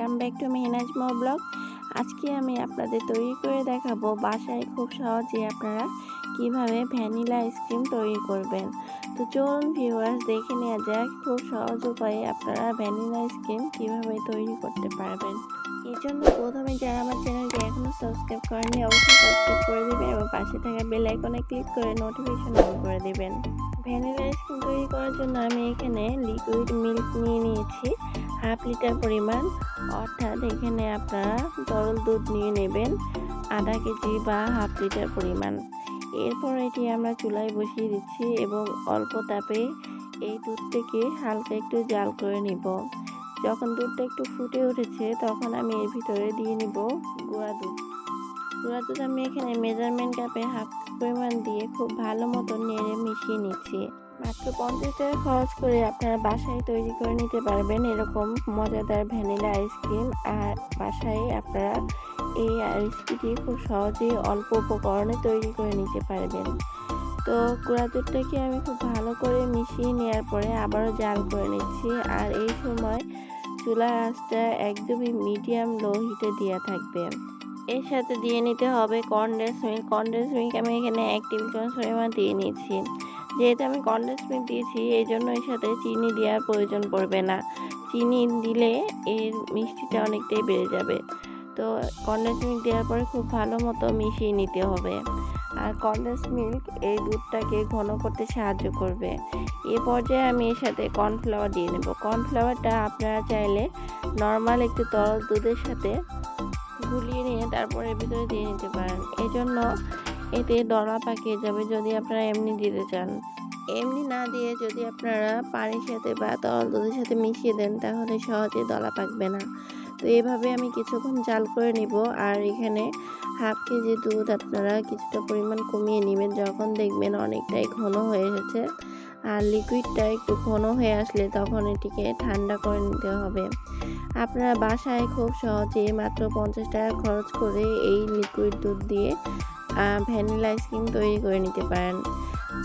Welcome back to Mehnaz মো blog আজকে আমি আপনাদের তৈরি করে দেখাবো বাসায় খুব সহজে আপনারা কীভাবে ভ্যানিলা আইসক্রিম তৈরি করবেন। তো চলুন ভিউয়ার্স দেখে নেওয়া যাক খুব সহজ উপায়ে আপনারা ভ্যানিলা আইসক্রিম কীভাবে তৈরি করতে পারবেন। এই জন্য প্রথমে যারা আমার চ্যানেলটি এখনও সাবস্ক্রাইব করেনি অবশ্যই সাবস্ক্রাইব করে দেবেন এবং পাশে থাকা বেল আইকনে ক্লিক করে নোটিফিকেশন অন করে দেবেন। ভ্যানিলা আইসক্রিম তৈরি করার জন্য আমি এখানে লিকুইড মিল্ক নিয়ে নিয়েছি। হাফ লিটার পরিমাণ। অর্থাৎ এখানে আপনারা তরল দুধ নিয়ে নেবেন আধা কেজি বা হাফ লিটার পরিমাণ। এরপর এটি আমরা চুলায় বসিয়ে দিচ্ছি এবং অল্প তাপে এই দুধটাকে হালকা একটু জাল করে নিব। যখন দুধটা একটু ফুটে উঠেছে, তখন আমি এর ভিতরে দিয়ে নিব গুঁড়া দুধ। গুঁড়া দুধ আমি এখানে মেজারমেন্ট কাপে হাফ পরিমাণ দিয়ে খুব ভালো মতো নেড়ে মিশিয়ে নিচ্ছি। মাত্র পঞ্চাশ টাকা খরচ করে আপনারা বাসায় তৈরি করে নিতে পারবেন এরকম মজাদার ভ্যানিলা আইসক্রিম আর বাসায় আপনারা এই আইসক্রিমটি খুব সহজেই অল্প উপকরণে তৈরি করে নিতে পারবেন। তো গুঁড়া দুধটাকে আমি খুব ভালো করে মিশিয়ে নেওয়ার পরে আবারও জাল করে নিচ্ছি। আর এই সময় চুলার আঁচটা একদমই মিডিয়াম লো হিটে দেওয়া থাকবে। এর সাথে দিয়ে নিতে হবে কনডেন্স মিল্ক কনডেন্স মিল্ক আমি এখানে এক টেবিল চামচ পরিমাণ দিয়ে নিচ্ছি যেহেতু আমি কনডেন্স মিল্ক দিয়েছি, এই জন্য এর সাথে চিনি দেওয়ার প্রয়োজন পড়বে না। চিনি দিলে এর মিষ্টিটা অনেকটাই বেড়ে যাবে। তো কনডেন্স মিল্ক দেওয়ার পরে খুব ভালো মতো মিশিয়ে নিতে হবে। আর কনডেন্স মিল্ক এই দুধটাকে ঘন করতে সাহায্য করবে। এ পর্যায়ে আমি এর সাথে কর্নফ্লাওয়ার দিয়ে নেব। কর্নফ্লাওয়ারটা আপনারা চাইলে নর্মাল একটু তরল দুধের সাথে গুলিয়ে তারপর ভিতরে দিয়ে নিতে পারেন। এজন্য এতে দলা পাকিয়ে যাবে যদি আপনারা এমনি দিতে চান। এমনি না দিয়ে যদি আপনারা পানির সাথে বা তরল দুধের সাথে মিশিয়ে দেন, তাহলে সহজে দলা পাকবে না। তো এইভাবে আমি কিছুক্ষণ জাল করে নিব। আর এখানে হাফ কেজি দুধ আপনারা কিছুটা পরিমাণ কমিয়ে নেবেন। যখন দেখবেন অনেকটাই ঘন হয়ে এসেছে। আর লিকুইডটা একটু ঘন হয়ে আসলে তখন এটিকে ঠান্ডা করে নিতে হবে। আপনারা বাসায় খুব সহজে মাত্র পঞ্চাশ টাকা খরচ করে এই লিকুইড দুধ দিয়ে ভ্যানিলা আইসক্রিম তৈরি করে নিতে পারেন।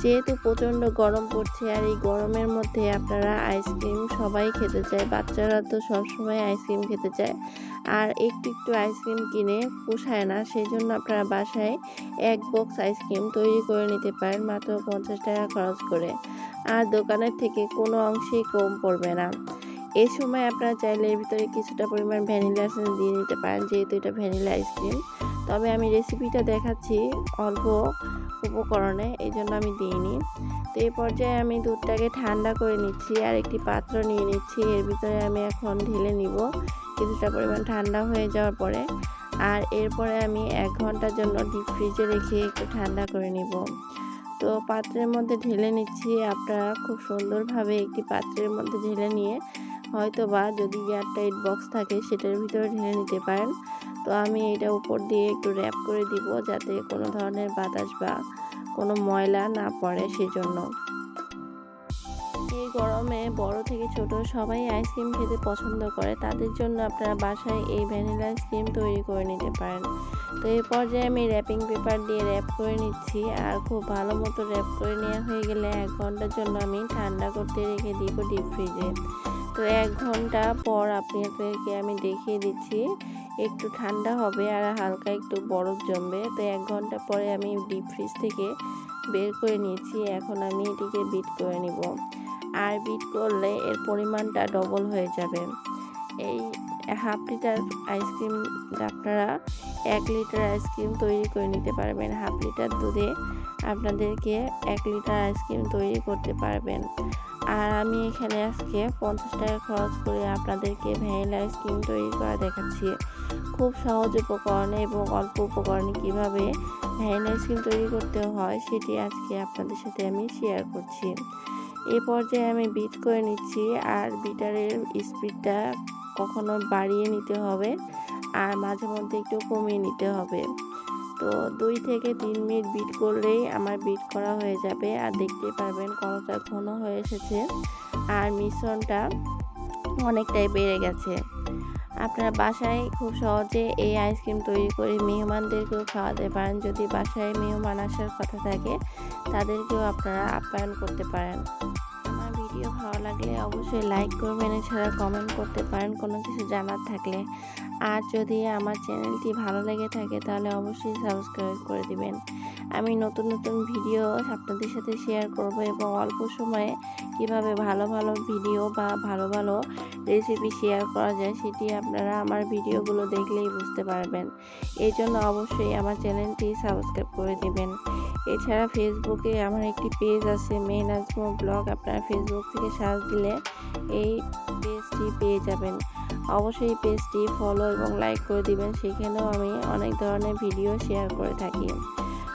যেহেতু প্রচণ্ড গরম পড়ছে আর এই গরমের মধ্যে আপনারা আইসক্রিম সবাই খেতে চায়, বাচ্চারা তো সবসময় আইসক্রিম খেতে চায়। আর একটু একটু আইসক্রিম কিনে পোষায় না সেই জন্য আপনারা বাসায় এক বক্স আইসক্রিম তৈরি করে নিতে পারেন মাত্র পঞ্চাশ টাকা খরচ করে। আর দোকানের থেকে কোনো অংশেই কম পড়বে না। এই সময় আপনারা চাইলে এর ভিতরে কিছুটা পরিমাণ ভ্যানিলা এসেন্স দিয়ে নিতে পারেন, যেহেতু এটা ভ্যানিলা আইসক্রিম। তবে আমি রেসিপিটা দেখাচ্ছি অল্প উপকরণে, এই জন্য আমি দিইনি। তো এই পর্যায়ে আমি দুধটাকে ঠান্ডা করে নিচ্ছি আর একটি পাত্র নিয়ে নিচ্ছি। এর ভিতরে আমি এখন ঢেলে নিব কিছুটা পরিমাণ ঠান্ডা হয়ে যাওয়ার পরে। আর এরপরে আমি এক ঘণ্টার জন্য ডিপ ফ্রিজে রেখে একটু ঠান্ডা করে নিব। তো পাত্রের মধ্যে ঢেলে নিচ্ছি। আপনারা খুব সুন্দরভাবে একটি পাত্রের মধ্যে ঢেলে নিয়ে হয়তো বা যদি এয়ারটাইট বক্স থাকে সেটার ভিতরে ঢেলে নিতে পারেন। তো আমি এটা উপর দিয়ে একটু র্যাপ করে দিব যাতে কোনো ধরনের বাতাস বা কোনো ময়লা না পড়ে সেজন্য। এই গরমে বড় থেকে ছোট সবাই আইসক্রিম খেতে পছন্দ করে, তাদের জন্য আপনারা বাসায় এই ভ্যানিলা আইসক্রিম তৈরি করে নিতে পারেন। তো এই পর্যায়ে আমি র্যাপিং পেপার দিয়ে র্যাপ করে নিচ্ছি, আর খুব ভালো মতো র্যাপ করে নেওয়া হয়ে গেলে এক ঘণ্টার জন্য আমি ঠান্ডা করতে রেখে দিব ডিপ ফ্রিজে তো এক ঘণ্টা পর আপনাদেরকে আমি দেখিয়ে দিচ্ছি, একটু ঠান্ডা হবে আর হালকা একটু বরফ জমবে। তো এক ঘণ্টা পরে আমি ডিপ ফ্রিজ থেকে বের করে নিয়েছি, এখন আমি এটিকে বিট করে নিব। আর বিট করলে এর পরিমাণটা ডবল হয়ে যাবে। এই হাফ লিটার আইসক্রিম আপনারা এক লিটার আইসক্রিম তৈরি করে নিতে পারবেন। হাফ লিটার দুধে আপনাদেরকে এক লিটার আইসক্রিম তৈরি করতে পারবেন। আর আমি এখানে আজকে পঞ্চাশ টাকা খরচ করে আপনাদেরকে ভ্যানিলা আইসক্রিম তৈরি করা দেখাচ্ছি। খুব সহজ উপকরণে এবং অল্প উপকরণে কীভাবে ভ্যানিলা আইসক্রিম তৈরি করতে হয় সেটি আজকে আপনাদের সাথে আমি শেয়ার করছি। এ পর্যায়ে আমি বিট করে নিচ্ছি আর বিটারের স্পিডটা কখনো বাড়িয়ে নিতে হবে আর মাঝে মধ্যে একটু কমিয়ে নিতে হবে। তো দুই থেকে তিন মিনিট বিট করলেই আমার বিট করা হয়ে যাবে। আর দেখতে পারবেন কতটা ঘন হয়ে এসেছে। আর মিশ্রণটা অনেকটাই বেড়ে গেছে। আপনারা বাসায় খুব সহজে এই আইসক্রিম তৈরি করে মেহমানদেরকেও খাওয়াতে পারেন। যদি বাসায় মেহমান আসার কথা থাকে, তাদেরকেও আপনারা আপ্যায়ন করতে পারেন। আমার ভিডিও ভালো লাগলে অবশ্যই লাইক করবেন। এছাড়া কমেন্ট করতে পারেন। কোনো কিছু জানার থাকলে আর যদি আমার চ্যানেলটি ভালো লেগে থাকে তাহলে অবশ্যই সাবস্ক্রাইব করে দিবেন। আমি নতুন নতুন ভিডিও আপনাদের সাথে শেয়ার করব এবং অল্প সময়ে কীভাবে ভালো ভালো ভিডিও বা ভালো ভালো রেসিপি শেয়ার করা যায় সেটি আপনারা আমার ভিডিওগুলো দেখলেই বুঝতে পারবেন। এই জন্য অবশ্যই আমার চ্যানেলটি সাবস্ক্রাইব করে দিবেন। এছাড়া ফেসবুকে আমার একটি পেজ আছে মেন আজমো ব্লগ আপনারা ফেসবুক থেকে সার্চ দিলে এই পেজটি পেয়ে যাবেন। অবশ্যই পেজটি ফলো এবং লাইক করে দিবেন, সেখানেও আমি অনেক ধরনের ভিডিও শেয়ার করে থাকি।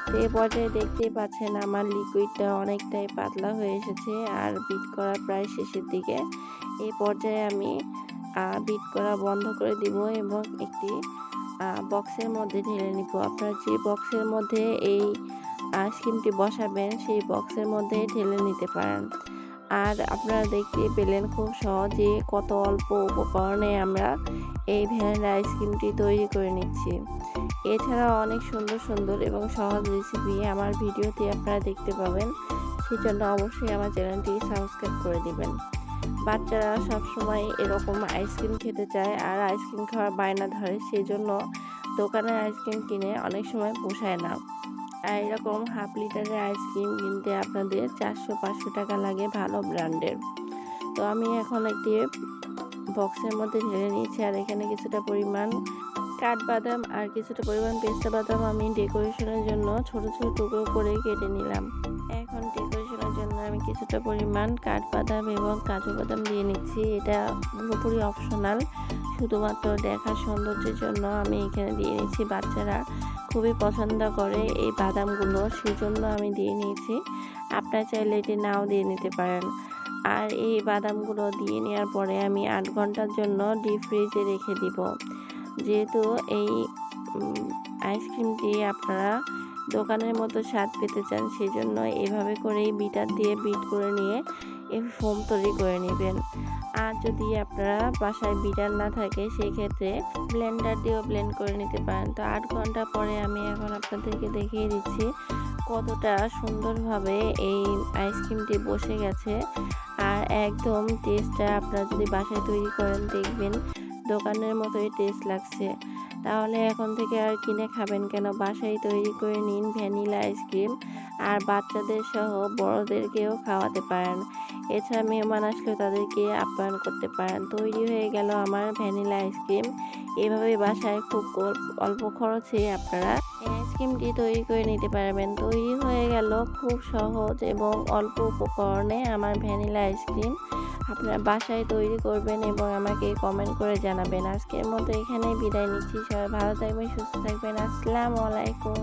তো এই পর্যায়ে দেখতেই পাচ্ছেন আমার লিকুইডটা অনেকটাই পাতলা হয়ে এসেছে আর বিট করা প্রায় শেষের দিকে। এই পর্যায়ে আমি বিট করা বন্ধ করে দিব এবং একটি বক্সের মধ্যে ঢেলে নিব। আপনারা যে বক্সের মধ্যে এই আইসক্রিমটি বসাবেন, সেই বক্সের মধ্যে ঢেলে নিতে পারেন। আর আপনারা দেখতে পেলেন খুব সহজে কত অল্প উপকরণে আমরা এই ভ্যানিলা আইসক্রিমটি তৈরি করে নিচ্ছি। এছাড়াও অনেক সুন্দর সুন্দর এবং সহজ রেসিপি আমার ভিডিওতে আপনারা দেখতে পাবেন। সেজন্য অবশ্যই আমার চ্যানেলটি সাবস্ক্রাইব করে দিবেন। বাচ্চারা সবসময় এরকম আইসক্রিম খেতে চায় আর আইসক্রিম খাওয়ার বায়না ধরে সেই জন্য দোকানের আইসক্রিম কিনে অনেক সময় পোষায় না। এরকম হাফ লিটারের আইসক্রিম কিনতে আপনাদের চারশো পাঁচশো টাকা লাগে ভালো ব্র্যান্ডের। তো আমি এখন একটি বক্সের মধ্যে ঢেলে নিয়েছি আর এখানে কিছুটা পরিমাণ কাঠবাদাম আর কিছুটা পরিমাণ পেস্তা বাদাম আমি ডেকোরেশনের জন্য ছোট ছোট টুকরো করে কেটে নিলাম। কিছুটা পরিমাণ কাঠবাদাম এবং কাজু বাদাম দিয়ে নিচ্ছি। এটা পুরোপুরি অপশনাল শুধুমাত্র দেখার সৌন্দর্যের জন্য আমি এখানে দিয়ে নিচ্ছি। বাচ্চারা খুবই পছন্দ করে এই বাদামগুলো, সেজন্য আমি দিয়ে নিয়েছি। আপনার চাইলে এটি নাও দিয়ে নিতে পারেন। আর এই বাদামগুলো দিয়ে নেওয়ার পরে আমি আট ঘণ্টার জন্য ডিপ ফ্রিজে রেখে দিব। যেহেতু এই আইসক্রিমটি আপনারা দোকানের মতো স্বাদ পেতে চান সেই জন্য এভাবে করেই বিটার দিয়ে বিট করে নিয়ে এই ফোম তৈরি করে নেবেন। আর যদি আপনারা বাসায় বিটার না থাকে সেই ক্ষেত্রে ব্লেন্ডার দিয়েও ব্লেন্ড করে নিতে পারেন। তো আট ঘণ্টা পরে আমি এখন আপনাদেরকে দেখিয়ে দিচ্ছি কতটা সুন্দরভাবে এই আইসক্রিমটি বসে গেছে। আর একদম টেস্টটা আপনারা যদি বাসায় তৈরি করেন, দেখবেন দোকানের মতোই টেস্ট লাগছে। তাহলে এখন থেকে আর কিনে খাবেন কেন? বাসায় তৈরি করে নিন ভ্যানিলা আইসক্রিম আর বাচ্চাদের সহ বড়দেরকেও খাওয়াতে পারেন। এছাড়া মেহমান আসলেও তাদেরকে আপ্যায়ন করতে পারেন। তৈরি হয়ে গেল আমার ভ্যানিলা আইসক্রিম। এভাবে বাসায় খুব অল্প খরচে আপনারা আইসক্রিমটি তৈরি করে নিতে পারবেন। তৈরি হয়ে গেল খুব সহজ এবং অল্প উপকরণে আমার ভ্যানিলা আইসক্রিম। আপনারা বাসায় তৈরি করবেন এবং আমাকে কমেন্ট করে জানাবেন। আজকের মতো এখানেই বিদায় নিচ্ছি। সবাই ভালো থাকবেন, সুস্থ থাকবেন। আসসালামু আলাইকুম।